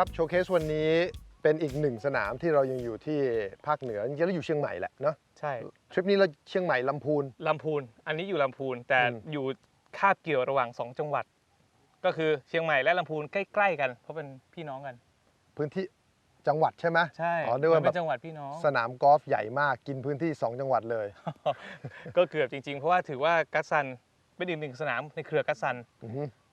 ครับโชว์เคสวันนี้เป็นอีกหนึ่งสนามที่เรายังอยู่ที่ภาคเหนือจริงๆแล้วอยู่เชียงใหม่แหละเนาะใช่ทริปนี้เราเชียงใหม่ลำพูน ลำพูน อันนี้อยู่ลำพูนแต่อืม อยู่คาบเกี่ยวระหว่างสองจังหวัด ก็คือเชียงใหม่และลำพูนใกล้ ๆ กัน เพราะเป็นพี่น้องกัน พื้นที่จังหวัดใช่ไหมใช่อ๋อนึกว่ามันแบเป็บนจังหวัดพี่น้อง สนามกอล์ฟใหญ่มากกินพื้นที่ 2 จังหวัดเลย ก็เกือบจริง ๆ เพราะว่าถือว่ากัสซันเป็นอีกหนึ่งสนามในเครือกัสซัน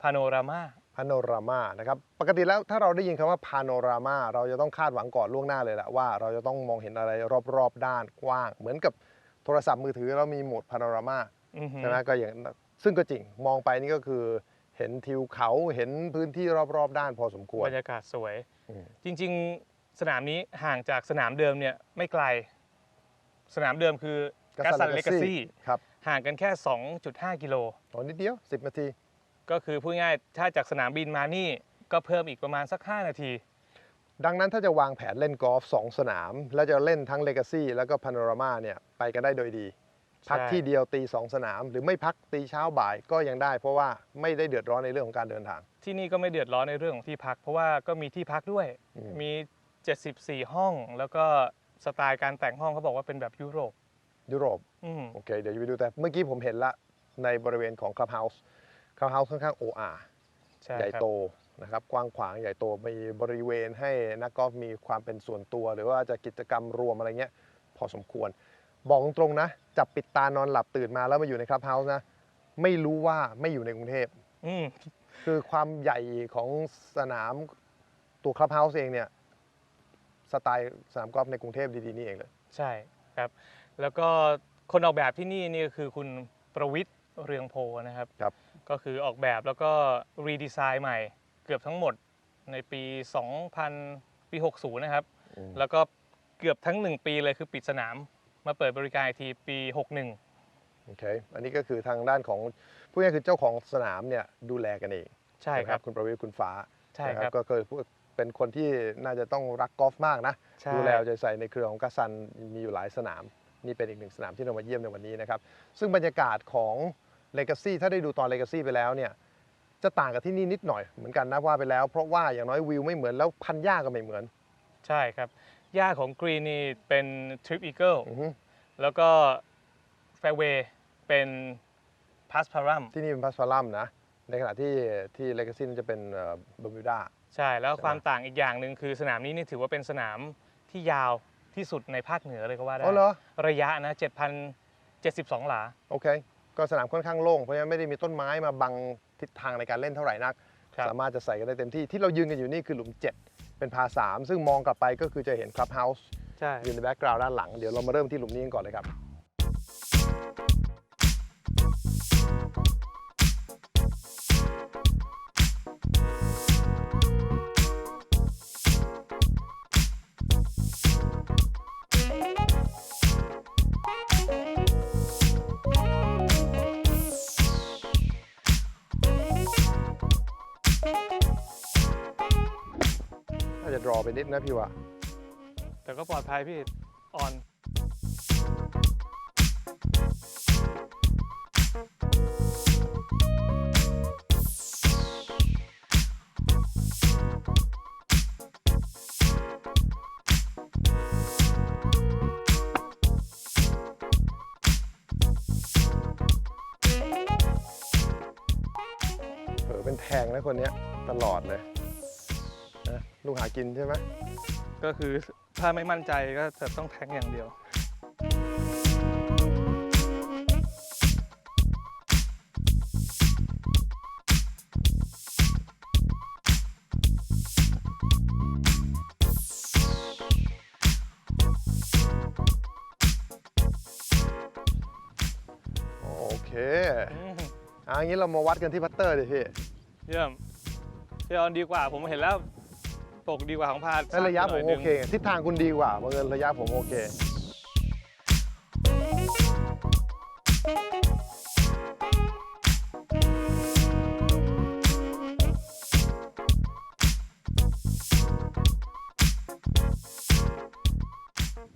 พาโนรามา พาโนรามานะครับปกติแล้วถ้าเราได้ยินคำว่าพาโนรามาเราจะต้องคาดหวังก่อนล่วงหน้าเลยแหละว่าเราจะต้องมองเห็นอะไรรอบๆด้านกว้าง เหมือนกับโทรศัพท์มือถือเรามีโหมดพาโนรามาอือหือใช่ไหมก็อย่างซึ่งก็จริงมองไปนี่ก็คือเห็นทิวเขาเห็นพื้นที่รอบๆ ด้านพอสมควรบรรยากาศสวยอืมจริง ๆ สนามนี้ห่างจากสนามเดิมเนี่ยไม่ไกล สนามเดิมคือกัสซันเลกาซี่ครับห่างกันแค่ 2.5 กิโลอ๋อนิดเดียว 10 นาที ก็คือพูดง่ายๆถ้าจากสนามบินมานี่ก็เพิ่มอีกประมาณสัก 5 นาที ดังนั้นถ้าจะวางแผนเล่นกอล์ฟ2สนาม แล้วจะเล่นทั้ง Legacy แล้วก็ Panorama เนี่ยไปกันได้โดยดี พักใช่ที่เดียวตี 2 สนาม หรือไม่พักตีเช้าบ่ายก็ยังได้ เพราะว่าไม่ได้เดือดร้อนในเรื่องของการเดินทาง ที่นี่ก็ไม่เดือดร้อนในเรื่องของที่พัก เพราะว่าก็มีที่พักด้วยอืมมี 74 ห้อง แล้วก็สไตล์การแต่งห้องเขาบอกว่าเป็นแบบยุโรปยุโรปอืมโอเคเดี๋ยวจะไปดูแต่เมื่อกี้ผมเห็นละในบริเวณของ Clubhouse Clubhouse ค่อนข้าง OR ใช่ใหญ่ครับ โตนะครับกว้างขวางใหญ่โตมีบริเวณให้นักกอล์ฟมีความเป็นส่วนตัว หรือว่าจะกิจกรรมรวมอะไรเงี้ยพอสมควร บอกตรงๆนะ จับปิดตานอนหลับตื่นมาแล้วมาอยู่ในคลับเฮาส์นะ ไม่รู้ว่าไม่อยู่ในกรุงเทพ อืม คือความใหญ่ของสนามตัวคลับเฮาส์เองเนี่ย สไตล์สนามกอล์ฟในกรุงเทพดีๆนี่เองเลย ใช่ครับ แล้วก็คนออกแบบที่นี่นี่ก็คือคุณประวิทย์เรืองโพนะครับ ครับ ก็คือออกแบบแล้วก็รีดีไซน์ใหม่เกือบทั้งหมดในปี 2000 ปี 60 นะครับ แล้วก็เกือบทั้ง 1 ปีเลยคือปิดสนาม มาเปิดบริการอีกทีปี 61 โอเค อันนี้ก็คือทางด้านของผู้นี้ายๆคือเจ้าของสนามเนี่ยดูแลกันเองใช่นะครับ คุณประวิทย์คุณฟ้าใช่นะครับ ก็คือเป็นคนที่น่าจะต้องรักกอล์ฟมากนะ ใช่ ดูแลเอาใจใส่ในเครือของกัสซันมีอยู่หลายสนาม นี่เป็นอีกหนึ่งสนามที่เรามาเยี่ยมในวันนี้นะครับ ซึ่งบรรยากาศของ Legacy ถ้าได้ดูตอน Legacy ไปแล้วเนี่ยจะต่างกับที่นี่นิดหน่อยเหมือนกันนะว่าไปแล้ว เพราะว่าอย่างน้อยวิวไม่เหมือนแล้วพันหญ้าก็ไม่เหมือน ใช่ครับหญ้าของกรีนนี่เป็น Trip Eagle อือฮึแล้วก็แฟเวย์เป็นพาสพารัมที่นี่เป็นพัสฟารัมนะ ในขณะที่ที่ Legacy นั่นจะเป็นเบอร์มิวดาใช่แล้วใช่ไหมความต่างอีกอย่างหนึ่งคือสนามนี้นี่ถือว่าเป็นสนามที่ยาวที่สุดในภาคเหนือเลยก็ว่าได้อ๋อเหรอระยะนะ7,072 หลาโอเค ก็สนามค่อนข้างโล่งเพราะฉะนั้นไม่ได้มีต้นไม้มาบังทิศทางในการเล่นเท่าไหร่นัก ครับ สามารถจะใส่กันได้เต็มที่ที่เรายืนกันอยู่นี่คือหลุม 7 เป็นพาสามซึ่งมองกลับไปก็คือจะเห็นคลับเฮาส์ใช่ อยู่ในแบ็กกราวด์ด้านหลังเดี๋ยวเรามาเริ่มที่หลุมนี้กันก่อนเลยครับ จะดรอไปนิดนะพี่ว่าแต่ก็ปลอดภัยพี่ออนเออเป็นแทงนะคนเนี้ยตลอดเลยนะ ลูกหากินใช่ไหมก็คือถ้าไม่มั่นใจก็จะต้องแทงอย่างเดียว โอเคอืมอะอย่างนี้เรามาวัดกันที่พัตเตอร์ดิพี่เยี่ยมพี่ออนดีกว่าผมเห็นแล้ว ตกดีกว่าของพาดและระยะผมหน่โอยนึงเค ทิศทางคุณดีกว่าบังเอิญระยะผมโอเค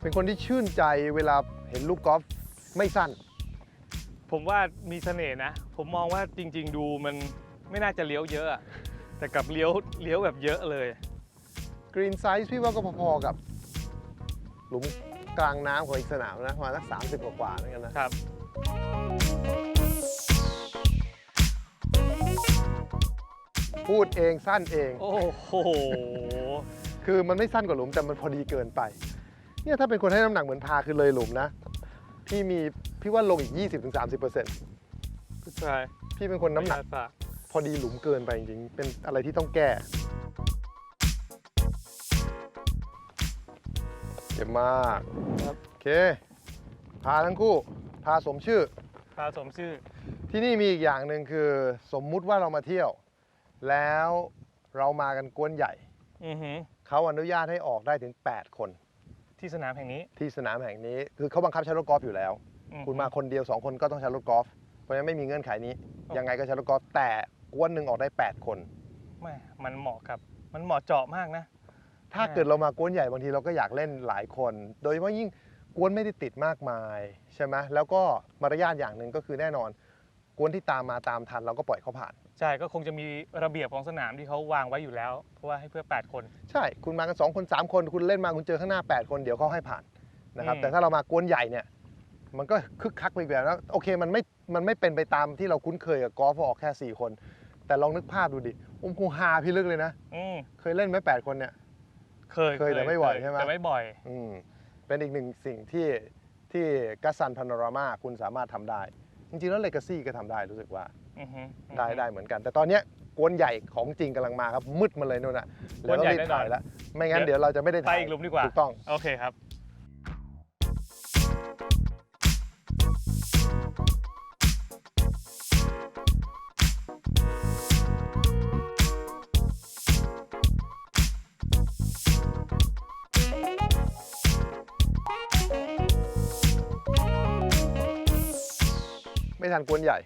เป็นคนที่ชื่นใจเวลาเห็นลูกกอล์ฟไม่สั้น ผมว่ามีเสน่ห์นะ ผมมองว่าจริง ๆ ดูมันไม่น่าจะเลี้ยวเยอะอะแต่กลับเลี้ยวเลี้ยวแบบเยอะเลย กรีนไซส์พี่ว่าก็พอๆกับ หลุมกลางน้ำของอีกสนามนะประมาณสักสามสิบกว่าๆนั่นกันนะครับ พูดเองสั้นเอง โอ้โห คือมันไม่สั้นกว่าหลุมแต่มันพอดีเกินไป เนี่ยถ้าเป็นคนให้น้ำหนักเหมือนพาคือเลยหลุมนะ พี่มีพี่ว่าลงอีก 20-30%ผู้ชายพี่เป็นคนน้ำหนักระยะฝากพอดีหลุมเกินไปจริงๆ เป็นอะไรที่ต้องแก้ เจ็บมากครับ โอเค พาทั้งคู่ พาสมชื่อ พาสมชื่อ ที่นี่มีอีกอย่างหนึ่งคือสมมุติว่าเรามาเที่ยว แล้วเรามากันกวนใหญ่ อือหือเขาอนุญาตให้ออกได้ถึง 8 คน ที่สนามแห่งนี้ที่สนามแห่งนี้ คือเขาบังคับใช้รถกอล์ฟอยู่แล้ว อือหือ คุณมาคนเดียว 2 คนก็ต้องใช้รถกอล์ฟเพราะฉะนั้นไม่มีเงื่อนไขนี้อ๋อยังไงก็ใช้รถกอล์ฟแต่กวนหนึ่งออกได้ 8 คน แม่มันเหมาะกับ มันเหมาะเจาะมากนะ ถ้าใช่เกิดเรามากวนใหญ่บางทีเราก็อยากเล่นหลายคน โดยเฉพาะยิ่งกวนไม่ได้ติดมากมายใช่ไหมแล้วก็มารยาทอย่างหนึ่งก็คือแน่นอน กวนที่ตามมาตามทันเราก็ปล่อยเขาผ่าน ใช่ก็คงจะมีระเบียบของสนามที่เขาวางไว้อยู่แล้ว เพราะว่าให้เพื่อ 8 คน ใช่ คุณมากัน2คน3 คน คุณเล่นมาคุณเจอข้างหน้า 8 คนเดี๋ยวเขาให้ผ่านนะครับ อืม แต่ถ้าเรามากวนใหญ่เนี่ยมันก็คึกคักไปอีกแบบแล้วโอเคมันไม่มันไม่เป็นไปตามที่เราคุ้นเคยกับกอล์ฟว่าออกแค่4คน แต่ลองนึกภาพดูดิผมคงฮาพี่ลึกเลยนะ อืมเคยเล่นไหม8คนเนี่ย เคยเคยแต่ไม่บ่อยใช่ไหม แต่ไม่บ่อย อืมเป็นอีกหนึ่งสิ่งที่ที่กัสซันพาโนรามาคุณสามารถทำได้ จริงๆแล้วเลกาซี่ก็ทำได้รู้สึกว่าอือหือได้ได้เหมือนกัน แต่ตอนเนี้ยกวนใหญ่ของจริงกำลังมาครับ มืดมาเลยนู่นน่ะกวนใหญ่เดี๋ยแน่นอนถ่ายแล้วไม่งั้นเดี๋ยวเราจะไม่ได้ไปถ่ายอีกหลุมดีกว่า ถูกต้อง โอเคครับ ไม่ทันกวนใหญ่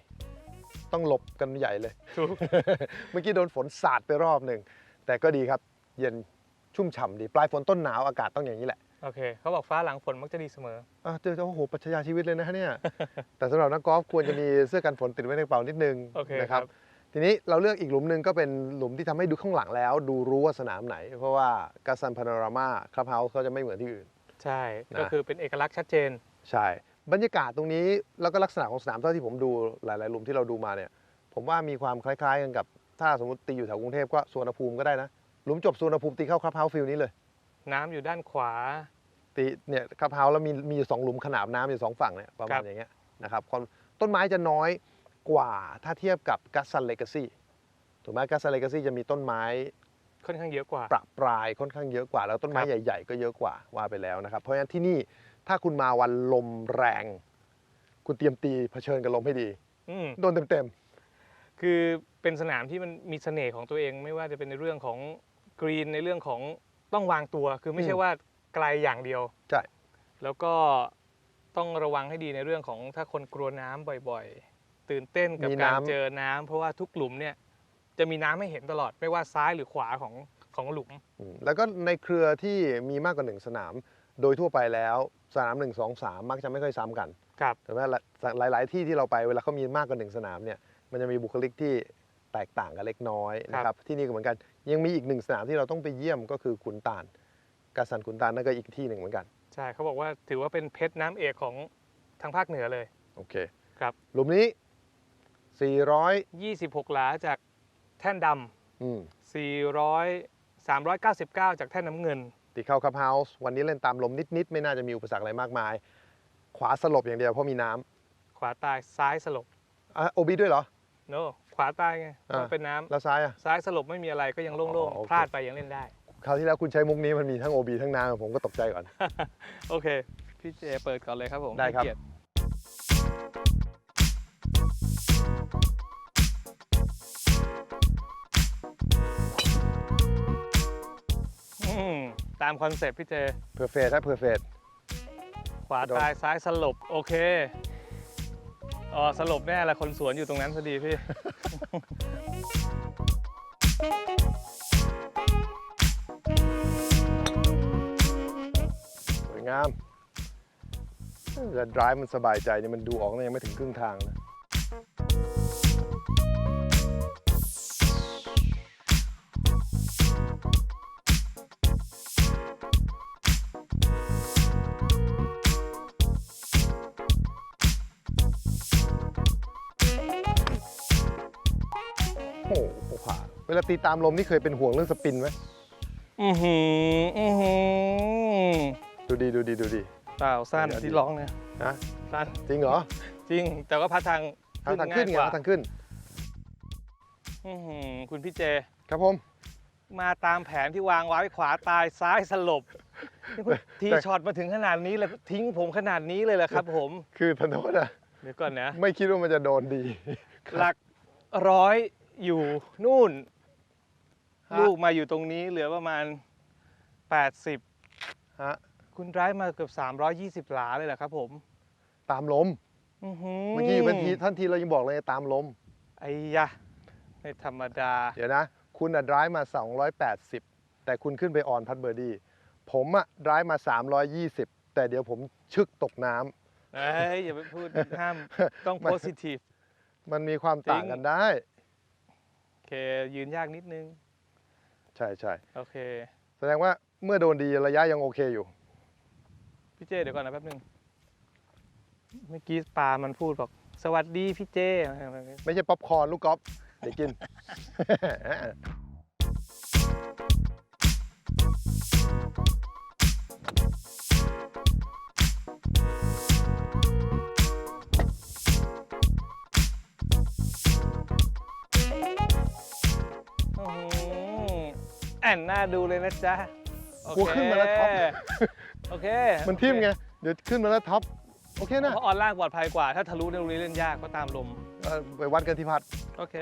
ต้องหลบกันใหญ่เลยถูกเมื่อกี้โดนฝนสาดไปรอบหนึ่ง แต่ก็ดีครับ เย็นชุ่มฉ่ำดี ปลายฝนต้นหนาวอากาศต้องอย่างนี้แหละโอเค เขาบอกฟ้าหลังฝนมักจะดีเสมออะเจอโอ้โหปรัชญาชีวิตเลยนะฮะเนี่ย แต่สำหรับนักกอล์ฟควรจะมีเสื้อกันฝนติดไว้ในกระเป๋านิดนึงโอเคนะครับครับ ทีนี้เราเลือกอีกหลุมหนึ่งก็เป็นหลุมที่ทำให้ดูข้างหลังแล้ว ดูรู้ว่าสนามไหน เพราะว่ากัสซันพาโนรามาคลับเฮาส์เขาจะไม่เหมือนที่อื่น ใช่นะก็คือเป็นเอกลักษณ์ชัดเจน ใช่ บรรยากาศตรงนี้แล้วก็ลักษณะของสนามเท่าที่ผมดูหลายๆหลุมที่เราดูมาเนี่ย ผมว่ามีความคล้ายๆกันกับ ถ้าสมมติตีอยู่แถวกรุงเทพก็สวนภูมิก็ได้นะ หลุมจบสวนภูมิตีเข้าคลับเฮาส์ฟิลนี้เลย น้ำอยู่ด้านขวา ตีเนี่ยคลับเฮาส์แล้วมีมีอยู่สองหลุมขนาบน้ำอยู่สองฝั่งเนี่ยประคมารัณบ อย่างเงี้ยนะครับความต้นไม้จะน้อย กว่าถ้าเทียบกับกัสซันเลกาซี่ถูกไหมกัสซันเลกาซี่จะมีต้นไม้ค่อนข้างเยอะกว่า ประปรายค่อนข้างเยอะกว่า แล้วต้นไม้ครับ ใหญ่ ๆ ก็เยอะกว่าว่าไปแล้วนะครับ เพราะฉะนั้นที่นี่ถ้าคุณมาวันลมแรง คุณเตรียมตีเผชิญกับลมให้ดี อืม โดนเต็ม คือเป็นสนามที่มันมีเสน่ห์ของตัวเองไม่ว่าจะเป็นในเรื่องของกรีนในเรื่องของต้องวางตัว คือไม่ใช่ว่าไกลอย่างเดียวๆใช่ แล้วก็ต้องระวังให้ดีในเรื่องของถ้าคนกลัวน้ำบ่อยๆ ตื่นเต้นกับมีการน้ำ เจอน้ำเพราะว่าทุกหลุมเนี่ยจะมีน้ำให้เห็นตลอดไม่ว่าซ้ายหรือขวาของของหลุม อืมแล้วก็ในเครือที่มีมากกว่าหนึ่งสนาม โดยทั่วไปแล้วสนามหนึ่งสองสามมักจะไม่ค่อยซ้ำกันครับ แต่ว่าหลาย ๆ ที่ที่เราไปเวลาเขามีมากกว่าหนึ่งสนามเนี่ยมันจะมีบุคลิกที่แตกต่างกันเล็กน้อยนะคครัรับ บที่นี่ก็เหมือนกัน ยังมีอีกหนึ่งสนามที่เราต้องไปเยี่ยมก็คือขุนตาลกาสันขุนตาลนั่นก็อีกที่หนึ่งเหมือนกันใช่เขาบอกว่าถือว่าเป็นเพชรน้ำเอกของทางภาคเหนือเลย โอเคครับ หลุมนี้ 400 26 หลาจากแท่นดอืมำ400 399 จากแท่นน้ำเงิน ตีเข้าคับเฮาส์วันนี้เล่นตามลมนิด ๆ ไม่น่าจะมีอุปสรรคอะไรมากมาย ขวาสลบอย่างเดียวเพราะมีน้ขวาตายซ้ายสลบำอะโอบีด้วยเหรอ โนขวาตายไงอ่า ต้องเป็นน้ำแล้วซ้ายอะ ซ้ายสลบไม่มีอะไรก็ยังโล่งอ๋อโอเค ๆพลาดไปยังเล่นได้ คราวที่แล้วคุณใช้มุกนี้มันมีทั้ง OB ทั้งน้ำผมก็ตกใจก่อน โอเค พี่เจเปิดก่อนเลยครับผมได้ครับ ให้เกียติ ตามคอนเซปต์พี่เจ เพอร์เฟสถ้าเพอร์เฟสขวาตายซ้ายสลบ โอเคอ๋อสลบแน่ละคนสวนอยู่ตรงนั้นพอดีพี่ สวยงามแต่ดรายมันสบายใจนี่มันดูออกนะยังไม่ถึงครึ่งทางนะ เวลาตีตามลมนี่เคยเป็นห่วงเรื่องสปินไหมอือหืออือหือดูดีดูดีดูดีเปล่าสั้นเดี๋ยวที่ร้องเนี่ยนะสั้นจริงเหรอจริง แต่ก็พัดทางทางทางขึ้นไงง่ายกว่าทางขึ้นอื้อหือคุณพี่เจ ครับผมมาตามแผนที่วางไว้ขวาตายซ้ายสลบนี่คุณทีแต่ช็อตมาถึงขนาดนี้เลยทิ้งผมขนาดนี้เลยเหรอครับ ผม คือทันโทษนะเดี๋ยวก่อนนะ ไม่คิดว่ามันจะโดนดี หลักร้อยอยู่นู่น ฮะ ลูกมาอยู่ตรงนี้เหลือประมาณ 80 ฮะคุณไดรฟ์มาเกือบ 320 หลาเลยเหรอครับผมตามลม อื้อหืเมื่อกี้อยู่เป็นทีท่านทีเรายังบอกเลยตามลม ไอ้ยะไม่ธรรมดา เดี๋ยวนะ คุณอะดรายมา 280 แต่คุณขึ้นไปออนพัดเบอร์ดี้ผมอะดรายมา 320 แต่เดี๋ยวผมชึกตกน้ำ เอ้ยอย่าไปพูด ห้ามต้องมันโพสิทีฟ มันมีความต่างกันได้ โอเคยืนยากนิดนึง ใช่ใช่โอเค แสดงว่าเมื่อโดนดีระยะยังโอเคอยู่ พี่เจเดี๋ยวก่อนนะแป๊บนึงเมื่อกี้ปลามันพูดบอก สวัสดีพี่เจ ไม่ใช่ป๊อปคอร์นลูกกอล์ฟเดี๋ยวกินอื้ นน่าดูเลยนะจ๊ะโอกลัวขึ้นมาแล้วท็อปโอเคมันทิ่มไง เดี๋ยวขึ้นมาแล้วท็อป โอเคนะ เพราะออนล่างปลอดภัยกว่า ถ้าทะลุในตรงนี้เล่นยากก็ตามลมเอ่อไปวัดกันที่พัด โอเค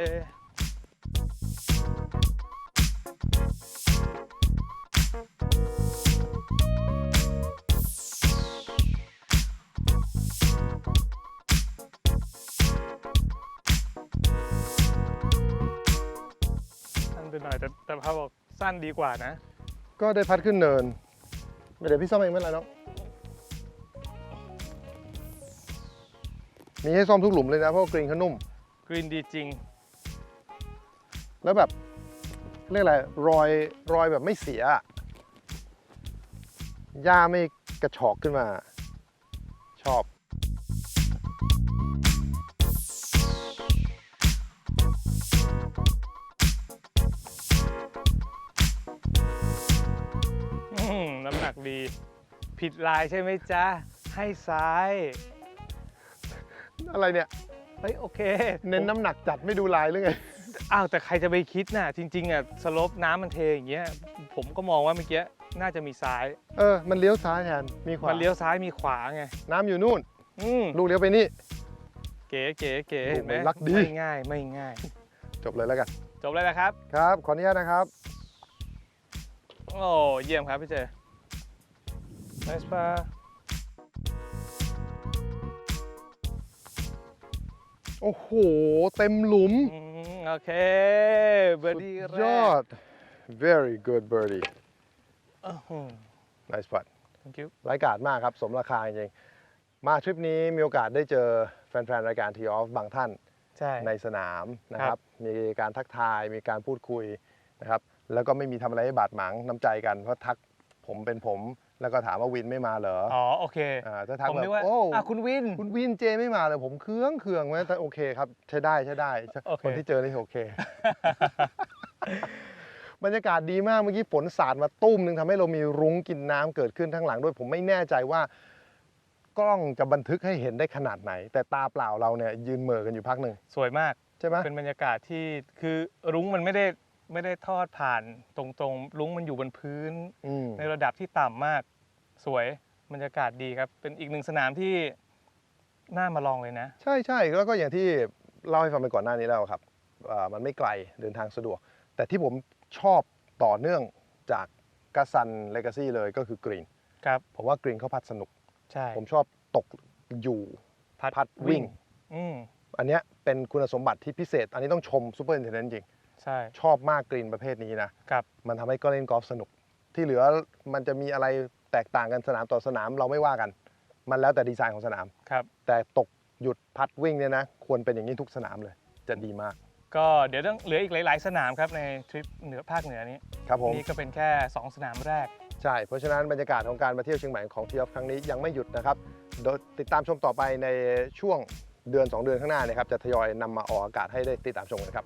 สั้นไปหน่อยแต่แต่พาบอก สั้นดีกว่านะ ก็ได้พัดขึ้นเนินเดี๋ยวพี่ซ่อมเองไม่เป็นไรน้องมีให้ซ่อมทุกหลุมเลยนะเพราะว่ากรีนเขานุ่ม กรีนดีจริง แล้วแบบเรียกอะไรรอยรอยแบบไม่เสียอะหญ้าไม่กระชอกขึ้นมา ชอบ ผิดลายใช่ไหมจ๊ะ ให้ซ้าย อะไรเนี่ยเฮ้ยโอเคเน้นน้ำหนักจัดไม่ดูลายหรือไงอ้าวแต่ใครจะไปคิดน่ะ จริง ๆอะสลบน้ำมันเทอย่างเงี้ยผมก็มองว่าเมื่อกี้น่าจะมีซ้าย เออมันเลี้ยวซ้ายแทนมีขวามันเลี้ยวซ้ายมีขวาไง น้ำอยู่นู่น อืมลูกเลี้ยวไปนี่ เก๋เก๋เก๋โอ้โหเห็นไหมรักดี ไม่ง่ายไม่ง่าย จบเลยแล้วกันจบเลยนะครับ ครับ ขออนุญาตนะครับ โอ้เยี่ยมครับพี่เจ nice ปลาโอ้โห เต็มหลุม อืมโอเคเบอร์ดี้สุดแรยอก ด very good birdie อื้อหือ nice putt thank you รายการมากครับ สมราคาจริงๆมาทริปนี้มีโอกาสได้เจอแฟนๆ รายการทีออฟบางท่าน ใช่ ในสนามนะคครัรับ บ มีการทักทาย มีการพูดคุยนะครับ แล้วก็ไม่มีทำอะไรให้บาดหมางน้ำใจกัน เพราะทักผมเป็นผม แล้วก็ถามว่าวินไม่มาเหรออ๋อโอเคอ่าถ้าทักผมแบนึบกว่าโอ้อะคุณวิน คุณวินเจไม่มาเลยผมเคืองเคืองไว้แต่โอเคครับใช้ได้ใช้ได้โอเค คนที่เจอนี่โอเค บรรยากาศดีมากเมื่อกี้ฝนสาดมาตุ้มหนึ่งทำให้เรามีรุ้งกินน้ำเกิดขึ้นทั้างหลังด้วย ผมไม่แน่ใจว่ากล้องจะบันทึกให้เห็นได้ขนาดไหน แต่ตาเปล่าเราเนี่ยยืนเหม่อกันอยู่พักหนึ่งสวยมาก ใช่ไหมเป็นบรรยากาศที่คือรุ้งมันไม่ได้ ไม่ได้ทอดผ่านตรงๆรุ้งมันอยู่บนพื้น อืมในระดับที่ต่ำมากสวยบรรยากาศดีครับ เป็นอีกหนึ่งสนามที่น่ามาลองเลยนะ ใช่ใช่แล้วก็อย่างที่เล่าให้ฟังไปก่อนหน้านี้แล้วครับอ่ามันไม่ไกลเดินทางสะดวก แต่ที่ผมชอบต่อเนื่องจากกาซันเลกาซี่เลยก็คือกรีนครับ ผมว่ากรีนเขาพัดสนุก ใช่ผมชอบตกอยู่พัดวิ่ง อืมอันเนี้ยเป็นคุณสมบัติที่พิเศษ อันนี้ต้องชมซูเปอร์อินเทนเดนจริง ใช่ ชอบมากกรีนประเภทนี้นะครับ มันทำให้ก็เล่นกอล์ฟสนุก ที่เหลือมันจะมีอะไรแตกต่างกันสนามต่อสนามเราไม่ว่ากัน มันแล้วแต่ดีไซน์ของสนาม ครับ แต่ตกหยุดพัดวิ่งเนี่ยนะ ควรเป็นอย่างนี้ทุกสนามเลย จะดีมากก็เดี๋ยวต้องเหลืออีกหลาย ๆ สนามครับในทริปเหนือภาคเหนือนี้ครับผมนี่ก็เป็นแค่ 2 สนามแรก ใช่ เพราะฉะนั้นบรรยากาศของการมาเที่ยวเชียงใหม่ของทีออฟครั้งนี้ยังไม่หยุดนะครับโดยติดตามชมต่อไปในช่วงเดือน 2 เดือนข้างหน้านะครับจะทยอยนำมาออกอากาศให้ได้ติดตามชมกันครับ